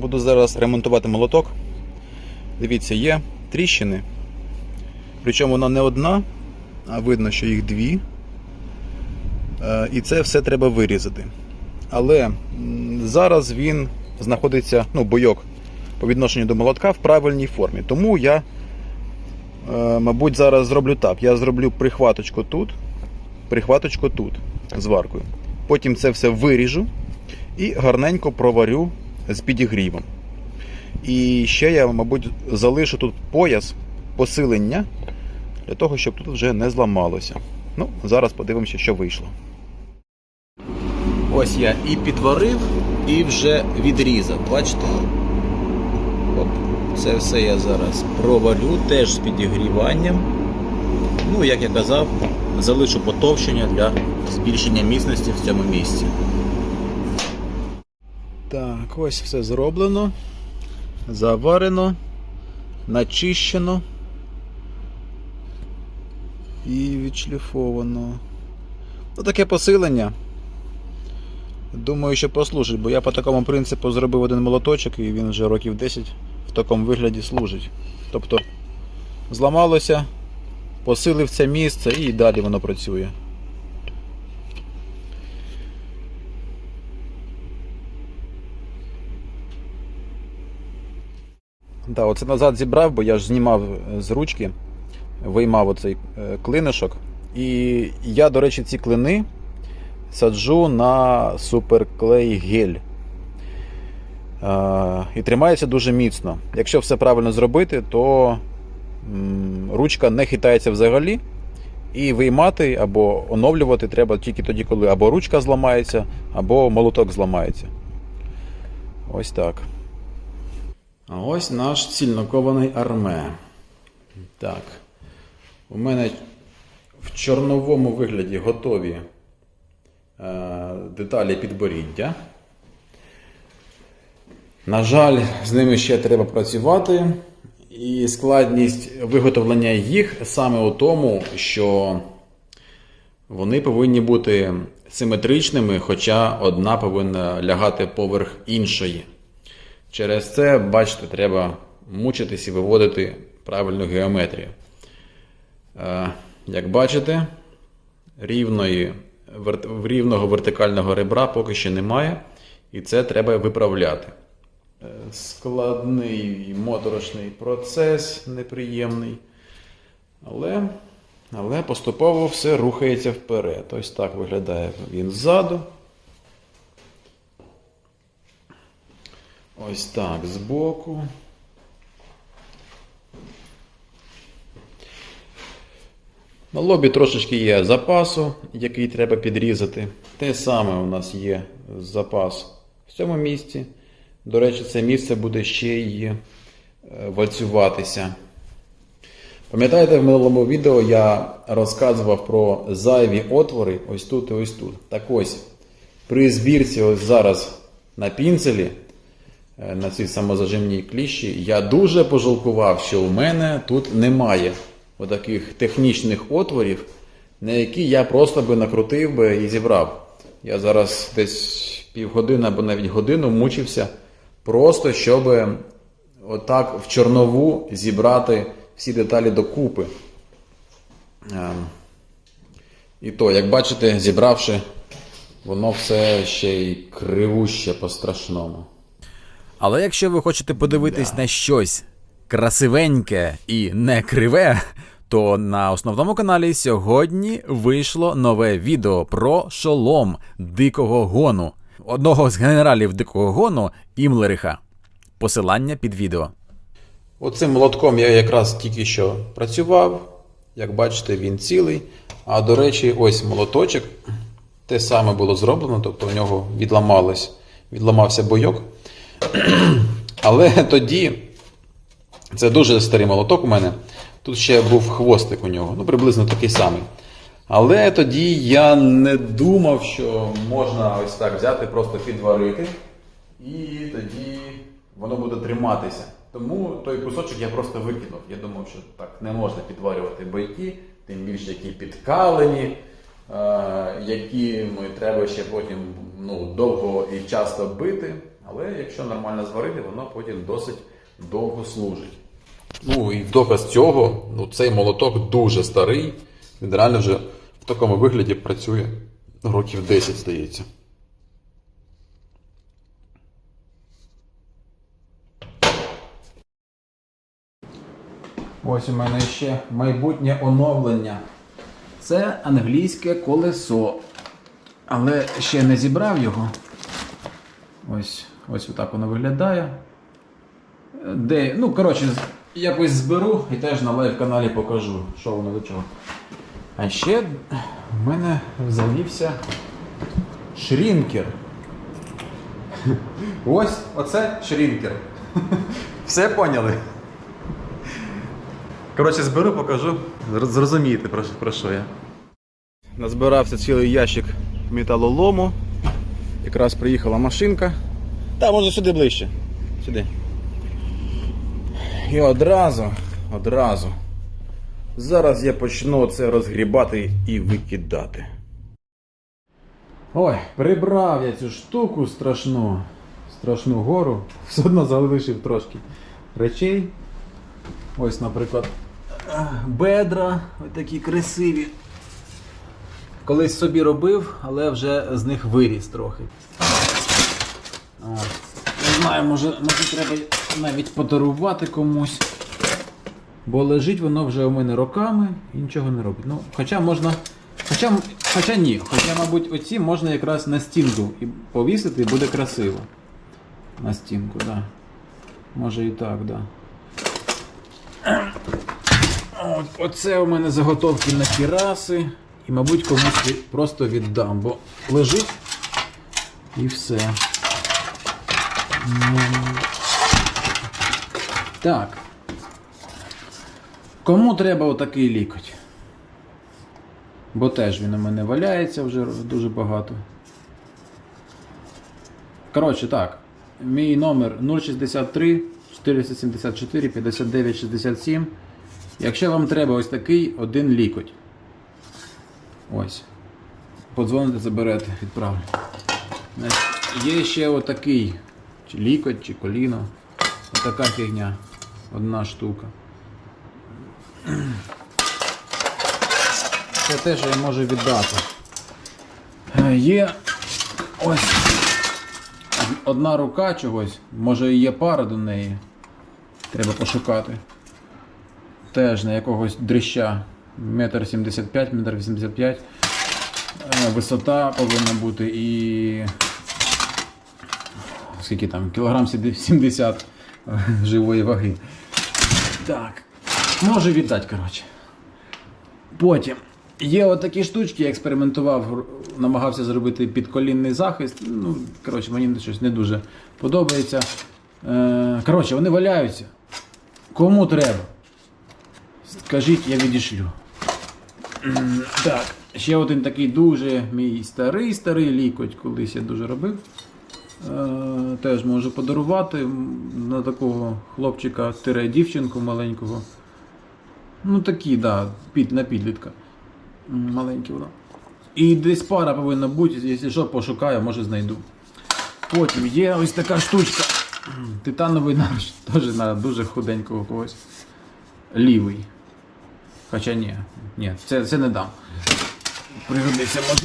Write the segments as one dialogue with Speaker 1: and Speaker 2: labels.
Speaker 1: Буду зараз ремонтувати молоток. Дивіться, є тріщини. Причому вона не одна, а видно, що їх дві. Е, І це все треба вирізати. Але зараз він знаходиться, ну, бойок по відношенню до молотка в правильній формі. Тому я, е, мабуть, зараз зроблю так. Я зроблю прихваточку тут, прихваточку тут з варкою. Потім це все виріжу і гарненько проварю з підігрівом. І ще я, мабуть, залишу тут пояс посилення для того, щоб тут вже не зламалося. Ну, зараз подивимося, що вийшло. Ось я і підварив, і вже відрізав. Бачите? Оп. Це все я зараз проварю, теж з підігріванням. Ну, як я казав, залишу потовщення для збільшення міцності в цьому місці. Так, ось все зроблено, заварено, начищено і відшліфовано. Ну, таке посилення. Думаю, що послужить, бо я по такому принципу зробив один молоточок і він вже років 10 в такому вигляді служить. Тобто зламалося, посилив це місце і далі воно працює. Да, оце назад зібрав, бо я ж знімав е, з ручки, виймав оцей е, клинишок. І я, до речі, ці клини саджу на суперклей гель. Е, І тримається дуже міцно. Якщо все правильно зробити, то ручка не хитається взагалі. І виймати або оновлювати треба тільки тоді, коли або ручка зламається, або молоток зламається. Ось так. А ось наш цільнокований арме. Так. У мене в чорновому вигляді готові е, деталі підборіддя. На жаль, з ними ще треба працювати. І складність виготовлення їх саме у тому, що вони повинні бути симетричними, хоча одна повинна лягати поверх іншої. Через це, бачите, треба мучитись і виводити правильну геометрію. Е, Як бачите, рівної, рівного вертикального ребра поки що немає, і це треба виправляти. Е, Складний моторошний процес, неприємний. Але, але поступово все рухається вперед. Ось так виглядає він ззаду. Ось так, збоку. На лобі трошечки є запасу, який треба підрізати. Те саме у нас є запас в цьому місці. До речі, це місце буде ще й е, вальцюватися. Пам'ятаєте, в минулому відео я розказував про зайві отвори ось тут і ось тут. Так ось, при збірці ось зараз на пінцелі, на цій самозажимній кліщі, я дуже пожалкував, що у мене тут немає отаких технічних отворів, на які я просто би накрутив би і зібрав. Я зараз десь півгодини або навіть годину мучився, просто щоб отак в чорнову зібрати всі деталі докупи. Ем, І то, як бачите, зібравши, воно все ще й кривуще по-страшному.
Speaker 2: Але якщо ви хочете подивитись на щось красивеньке і не криве, то на основному каналі сьогодні вийшло нове відео про шолом дикого гону, одного з генералів дикого гону Імлериха. Посилання під відео.
Speaker 1: Оцим молотком я якраз тільки що працював. Як бачите, він цілий. А до речі, ось молоточок. Те саме було зроблено, тобто у нього відламалось, відламався бойок. Але тоді це дуже старий молоток у мене. Тут ще був хвостик у нього, ну приблизно такий самий. Але тоді я не думав, що можна ось так взяти, просто підварити, і тоді воно буде триматися. Тому той кусочок я просто викинув. Я думав, що так не можна підварювати бойки, тим більше які підкалені, е, які ми треба ще потім ну, довго і часто бити.
Speaker 3: Але якщо нормально зварити, воно потім досить довго служить. Ну і в доказ цього, ну цей молоток дуже старий. Він реально вже в такому вигляді працює років 10, здається.
Speaker 1: Ось у мене ще майбутнє оновлення. Це англійське колесо. Але ще не зібрав його. Ось, ось отак воно виглядає. Де, ну, коротше, якось зберу і теж на лайв-каналі покажу, що воно до чого. А ще в мене завівся шрінкер. Ось оце шрінкер. Все поняли? Коротше, зберу, покажу. Зрозумієте, про, про що я. Назбирався цілий ящик металолому. Якраз приїхала машинка. Та, може сюди ближче. Сюди. І одразу, одразу. Зараз я почну це розгрібати і викидати. Ой, прибрав я цю штуку страшну. Страшну гору. Все одно залишив трошки речей. Ось, наприклад, бедра, ось такі красиві. Колись собі робив, але вже з них виріс трохи. Не знаю, може, може треба навіть подарувати комусь. Бо лежить воно вже у мене роками і нічого не робить. Ну, хоча можна. Хоча, хоча ні, хоча, мабуть, оці можна якраз на стінку і повісити і буде красиво. На стінку, так. Да. Може і так, так. Да. Оце у мене заготовки на кіраси. І, мабуть, комусь просто віддам, бо лежить і все. Так. Кому треба отакий лікоть? Бо теж він у мене валяється вже дуже багато. Коротше, так. Мій номер 063 474 59 67. Якщо вам треба ось такий один лікоть. Ось. Подзвоните, заберете, відправлю. Є ще отакий чи лікоть, чи коліно. Отака фігня. Одна штука. Це те, що я можу віддати. Е, Є ось одна рука чогось, може є пара до неї. Треба пошукати. Теж на якогось дрища. Метр сімдесят п'ять, метр вісімдесят п'ять. Е, Висота повинна бути і. Скільки там? Кілограм 70 живої ваги. Так. Можу віддати, коротше. Потім. Є отакі штучки, я експериментував, намагався зробити підколінний захист. Ну, коротше, мені щось не дуже подобається. Е, коротше, вони валяються. Кому треба? Скажіть, я відішлю. Так, ще один такий дуже мій старий старий лікоть, колись я дуже робив. Е, теж можу подарувати на такого хлопчика, тире дівчинку маленького. Ну такі, да, під, на підлітка. М, Маленький вона. І десь пара повинна бути, якщо що, пошукаю, може знайду. Потім є ось така штучка. Титановий наш, теж на дуже худенького когось. Лівий. Хоча ні, ні, це, це не дам. Пригодиться може.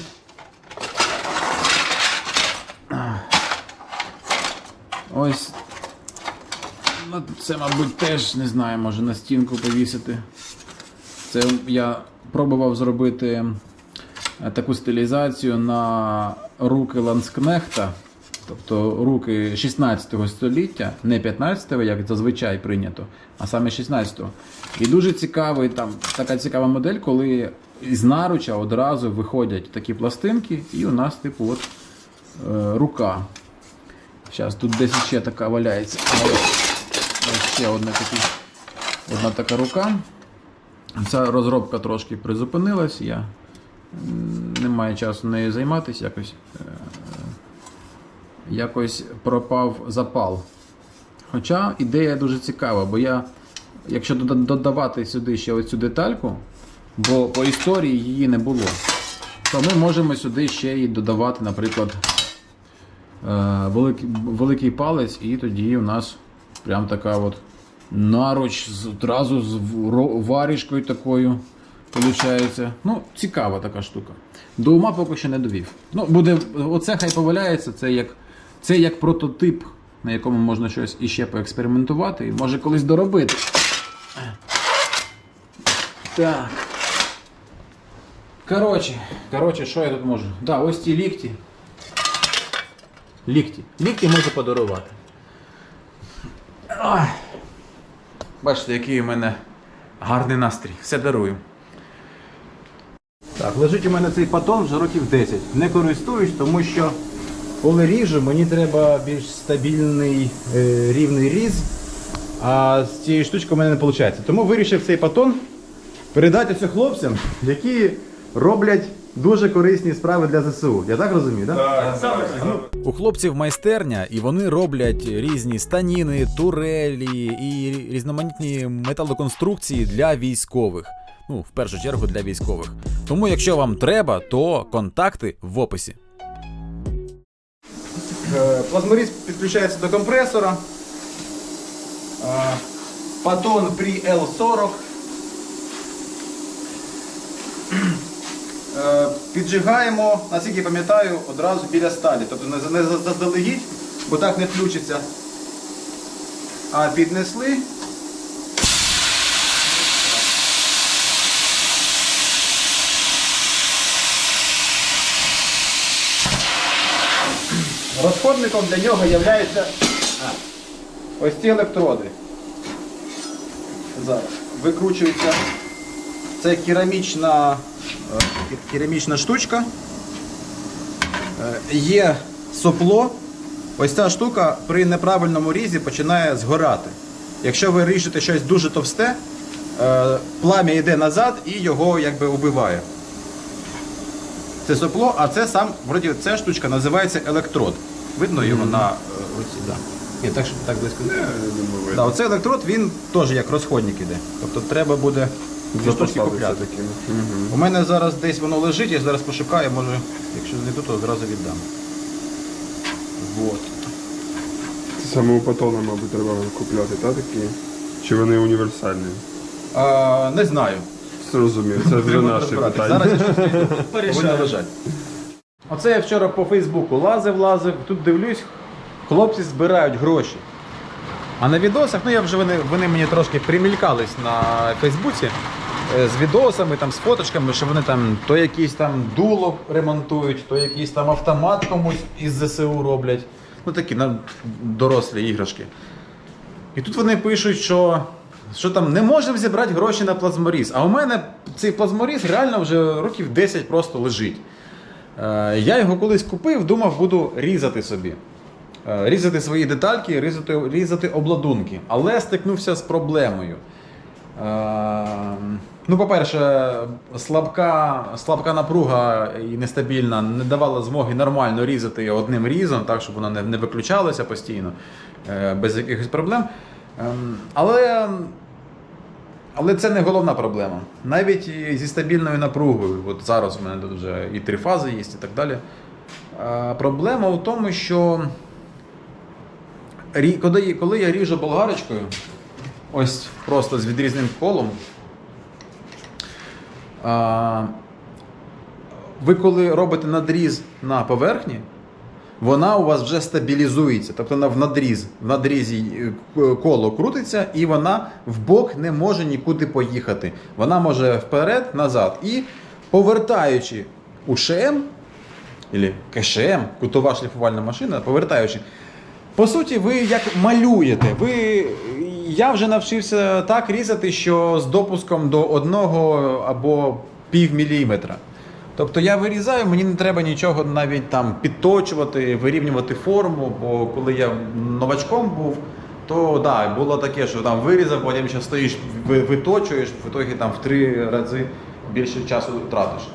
Speaker 1: Ось. Ну, це, мабуть, теж не знаю, може на стінку повісити. Це я пробував зробити таку стилізацію на руки ланскнехта, тобто руки 16 століття, не 15-го, як зазвичай прийнято, а саме 16-го. І дуже цікавий, там, така цікава модель, коли з наруча одразу виходять такі пластинки, і у нас, типу, от, е, рука. Зараз тут десь ще така валяється. Ось ще одна, такі, одна така рука. Ця розробка трошки призупинилась, я не маю часу нею займатися, якось, е, якось пропав запал. Хоча ідея дуже цікава, бо я, якщо додавати сюди ще оцю детальку, бо по історії її не було, то ми можемо сюди ще й додавати, наприклад, великий, великий палець, і тоді у нас прям така от наруч одразу з варішкою такою. Получається. Ну, цікава така штука. До ума поки що не довів. Ну, буде, оце хай поваляється, це як, це як прототип, на якому можна щось іще поекспериментувати і може колись доробити. Так. Коротше, коротше, що я тут можу? Да, ось ці лікті. Лікті. Лікті можу подарувати. Ой. Бачите, який у мене гарний настрій. Все дарую. Так, лежить у мене цей патон вже років 10. Не користуюсь, тому що коли ріжу, мені треба більш стабільний е, рівний різ. А з цієї штучки у мене не виходить. Тому вирішив цей патон передати це хлопцям, які роблять дуже корисні справи для ЗСУ. Я так розумію, так?
Speaker 2: У хлопців майстерня, і вони роблять різні станіни, турелі і різноманітні металоконструкції для військових. Ну, в першу чергу для військових. Тому, якщо вам треба, то контакти в описі.
Speaker 1: Е, Плазморіз підключається до компресора. Е, Патон при L40. Піджигаємо, наскільки пам'ятаю, одразу біля сталі. Тобто не за- не за- заздалегідь, бо так не включиться. А піднесли. Розходником для нього є ось ці електроди. Зараз викручується. Це керамічна, е, керамічна штучка. Е, Є сопло. Ось ця штука при неправильному різі починає згорати. Якщо ви ріжете щось дуже товсте, е, плам'я йде назад і його якби убиває. Це сопло, а це сам, вроді, ця штучка називається електрод. Видно його на е, руці, да. Ні, так, щоб так близько. не Да, оцей електрод, він теж як розходник іде. Тобто треба буде ці штучки купляти. У мене зараз десь воно лежить, я зараз пошукаю, може, якщо знайду, то одразу віддам. Вот.
Speaker 4: Це саме у патона, мабуть, треба купляти, та такі? Чи вони універсальні?
Speaker 1: А, не знаю.
Speaker 4: Зрозумів, це вже
Speaker 1: Треба
Speaker 4: наше
Speaker 1: розбиратись.
Speaker 4: питання.
Speaker 1: Зараз я щось знайду. Повинно лежати. Оце я вчора по Фейсбуку лазив, лазив, тут дивлюсь, хлопці збирають гроші. А на відосах, ну я вже вони, вони мені трошки примількались на Фейсбуці з відосами, там, з фоточками, що вони там то якийсь там дуло ремонтують, то якийсь там автомат комусь із ЗСУ роблять. Ну такі на дорослі іграшки. І тут вони пишуть, що, що там не можемо зібрати гроші на плазморіз. А у мене цей плазморіз реально вже років 10 просто лежить. Е, Я його колись купив, думав, буду різати собі. Е, Різати свої детальки, різати, різати обладунки. Але стикнувся з проблемою. Е, Ну, по-перше, слабка, слабка напруга і нестабільна не давала змоги нормально різати одним різом, так, щоб воно не, не виключалося постійно, е, без якихось проблем. Ем, Але але це не головна проблема. Навіть зі стабільною напругою, от зараз у мене тут вже і три фази є, і так далі. Проблема в тому, що коли, я ріжу болгарочкою, ось просто з відрізним колом, ви коли робите надріз на поверхні, вона у вас вже стабілізується. Тобто вона в надріз, в надрізі е, коло крутиться, і вона в бок не може нікуди поїхати. Вона може вперед, назад. І повертаючи УШМ, або КШМ, кутова шліфувальна машина, повертаючи. По суті, ви як малюєте. Ви, я вже навчився так різати, що з допуском до одного або пів міліметра. Тобто я вирізаю, мені не треба нічого навіть там підточувати, вирівнювати форму, бо коли я новачком був, то да, було таке, що там вирізав, потім ще стоїш, виточуєш, в ітогі там в три рази більше часу тратиш.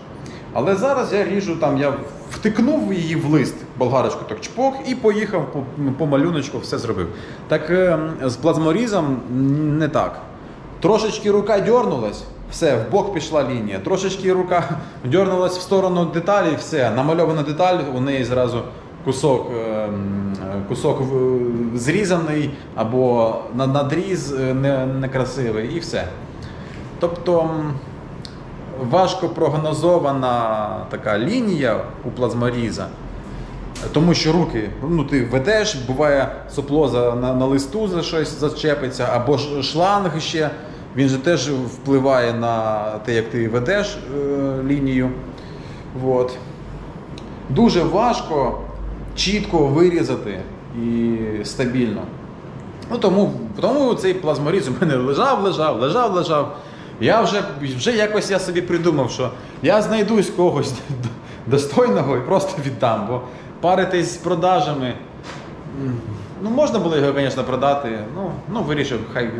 Speaker 1: Але зараз я ріжу там, я втикнув її в лист, болгарочку так чпок, і поїхав по, по малюночку, все зробив. Так е, з плазморізом не так. Трошечки рука дьорнулась, все, в бок пішла лінія. Трошечки рука дьорнулась в сторону деталі, все, намальована деталь, у неї зразу кусок, е, кусок зрізаний або надріз е, не- некрасивий, і все. Тобто важко прогнозована така лінія у плазморіза. Тому що руки, ну ти ведеш, буває сопло за, на, на листу за щось зачепиться, або шланг ще. Він же теж впливає на те, як ти ведеш е, лінію. Вот. Дуже важко чітко вирізати і стабільно. Ну тому, тому цей плазморіз у мене лежав, лежав, лежав, лежав. Я вже, вже якось я собі придумав, що я знайдусь когось достойного і просто віддам. Бо паритись з продажами. Ну, можна було його, звісно, продати. Ну, ну вирішив, хай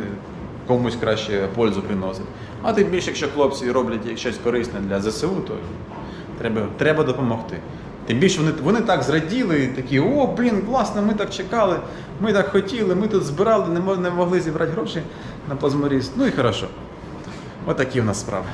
Speaker 1: комусь краще пользу приносить. А тим більше, якщо хлопці роблять щось корисне для ЗСУ, то треба, треба допомогти. Тим більше вони, вони так зраділи, і такі, о, блін, класно, ми так чекали, ми так хотіли, ми тут збирали, не, могли зібрати гроші на плазморіз. Ну і хорошо. Отакі в нас справи.